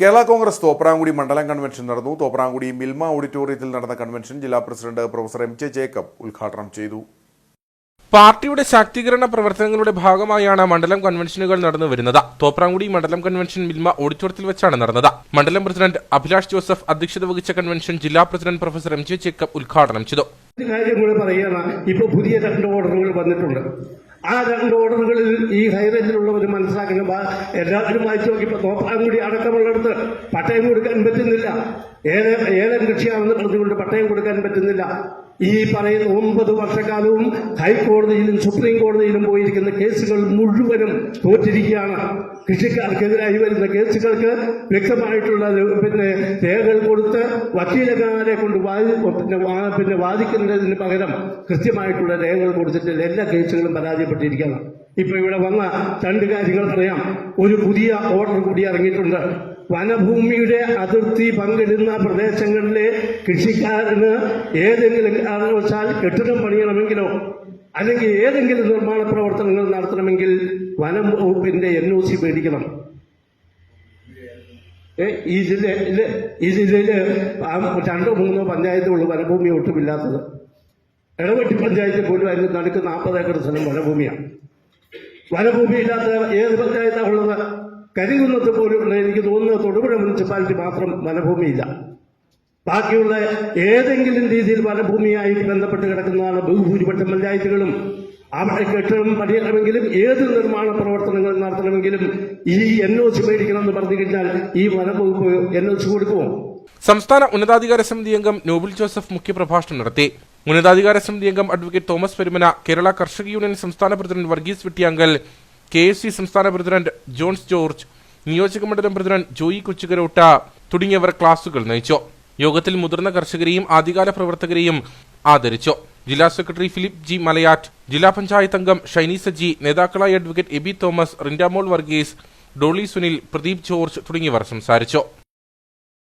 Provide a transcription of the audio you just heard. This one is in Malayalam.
കേരള കോൺഗ്രസ് തോപ്രാങ്കുടി മണ്ഡലം കൺവെൻഷൻ നടന്നു. തോപ്രാങ്കുടി മിൽമ ഓഡിറ്റോറിയത്തിൽ നടന്ന കൺവെൻഷൻ ജില്ലാ president professor M J Jacob ഉദ്ഘാടനം ചെയ്തു. പാർട്ടിയുടെ ശാക്തീകരണ പ്രവർത്തനങ്ങളുടെ ഭാഗമായാണ് മണ്ഡലം കൺവെൻഷനുകൾ നടന്നു വരുന്നത്. തോപ്രാങ്കുടി മണ്ഡലം കൺവെൻഷൻ മിൽമ ഓഡിറ്റോറിയത്തിൽ വെച്ചാണ് നടന്നത്. മണ്ഡലം പ്രസിഡന്റ് അഭിലാഷ് ജോസഫ് അധ്യക്ഷത വഹിച്ച കൺവെൻഷൻ ജില്ലാ president professor M J Jacob ഉദ്ഘാടനം ചെയ്തു. കാര്യം കൂടെ പറയുകയാണ്. ഇപ്പൊ പുതിയ രണ്ട് ഓർഡറുകൾ വന്നിട്ടുണ്ട്. ആ രണ്ട് ഓർഡറുകളിൽ ഈ ഹൈറേഞ്ചിലുള്ളവർ മനസ്സിലാക്കണം എല്ലാത്തിനും വായിച്ചു നോക്കിയപ്പോൾ തോപ്പാൻകുടി അടക്കമുള്ളിടത്ത് പട്ടയം കൊടുക്കാൻ പറ്റുന്നില്ല. ഏത് ഏലം കൃഷിയാണെന്ന് പറഞ്ഞുകൊണ്ട് പട്ടയം കൊടുക്കാൻ പറ്റുന്നില്ല. ഈ പറയുന്ന ഒമ്പത് വർഷക്കാലവും ഹൈക്കോടതിയിലും സുപ്രീം കോടതിയിലും പോയിരിക്കുന്ന കേസുകൾ മുഴുവനും തോറ്റിരിക്കുകയാണ്. കൃഷിക്കാർക്കെതിരായി വരുന്ന കേസുകൾക്ക് വ്യക്തമായിട്ടുള്ള പിന്നെ രേഖകൾ കൊടുത്ത് വക്കീലക്കാരെ കൊണ്ട് വാദി പിന്നെ പിന്നെ വാദിക്കുന്നതിന് പകരം കൃത്യമായിട്ടുള്ള രേഖകൾ കൊടുത്തിട്ട് എല്ലാ കേസുകളും പരാജയപ്പെട്ടിരിക്കുകയാണ്. ഇപ്പൊ ഇവിടെ വന്ന രണ്ട് കാര്യങ്ങൾ പറയാം. ഒരു പുതിയ ഓർഡർ കൂടി ഇറങ്ങിയിട്ടുണ്ട്. വനഭൂമിയുടെ അതിർത്തി പങ്കിടുന്ന പ്രദേശങ്ങളിലെ കൃഷിക്കാരന് ഏതെങ്കിലും കാരണവശാൽ കെട്ടിടം പണിയണമെങ്കിലോ അല്ലെങ്കിൽ ഏതെങ്കിലും നിർമ്മാണ പ്രവർത്തനങ്ങൾ നടത്തണമെങ്കിൽ വനം വകുപ്പിന്റെ എൻ ഒ സി മേടിക്കണം ഈ ജില്ലയിൽ ഈ ജില്ലയിൽ ആ രണ്ടോ മൂന്നോ പഞ്ചായത്തുള്ളൂ വനഭൂമി ഒട്ടുമില്ലാത്തത് ഇടവെട്ടി പഞ്ചായത്തിൽ പോലും അതിന് നടുക്ക് നാൽപ്പത് ഏക്കർ സ്ഥലം വനഭൂമിയാണ്. വനഭൂമി ഇല്ലാത്ത ഏത് പഞ്ചായത്താണ് ഉള്ളത്? കരികുന്നത്ത് പോലുള്ള എനിക്ക് തോന്നുന്നത് തൊടുപുഴ മുനിസിപ്പാലിറ്റി മാത്രം വനഭൂമിയില്ല ബാക്കിയുള്ള ഏതെങ്കിലും രീതിയിൽ വനഭൂമിയായിട്ട് ബന്ധപ്പെട്ട് കിടക്കുന്നതാണ് ബഹുഭൂരിപക്ഷം പഞ്ചായത്തുകളും. അവിടെ കെട്ടിടം പണിയണമെങ്കിലും ഏത് നിർമ്മാണ പ്രവർത്തനങ്ങൾ നടത്തണമെങ്കിലും ഈ എൻ ഒ സി മേടിക്കണമെന്ന് പറഞ്ഞു കഴിഞ്ഞാൽ ഈ വനംവകുപ്പ് എൻ ഒ സി കൊടുക്കുമോ? സംസ്ഥാന ഉന്നതാധികാര സമിതി അംഗം നോബിൾ ജോസഫ് മുഖ്യപ്രഭാഷണം നടത്തി. ഉന്നതാധികാര സമിതി അംഗം അഡ്വക്കേറ്റ് തോമസ് പെരുമന കേരള കർഷക യൂണിയൻ സംസ്ഥാന president Varghese Vettiyankal K S C സംസ്ഥാന പ്രസിഡന്റ് ജോൺസ് ജോർജ് നിയോജക മണ്ഡലം പ്രസിഡന്റ് ജോയി കൊച്ചുകരോട്ട തുടങ്ങിയവർ ക്ലാസുകൾ നയിച്ചു. യോഗത്തിൽ മുതിർന്ന കർഷകരെയും ആദ്യകാല പ്രവർത്തകരെയും ആദരിച്ചു. ജില്ലാ സെക്രട്ടറി ഫിലിപ്പ് ജി മലയാറ്റ് ജില്ലാ പഞ്ചായത്ത് അംഗം ഷൈനി സജി നേതാക്കളായ അഡ്വക്കേറ്റ് എബി തോമസ് റിൻഡാമോൾ വർഗീസ് ഡോളി സുനിൽ പ്രദീപ് ജോർജ് തുടങ്ങിയവർ സംസാരിച്ചു.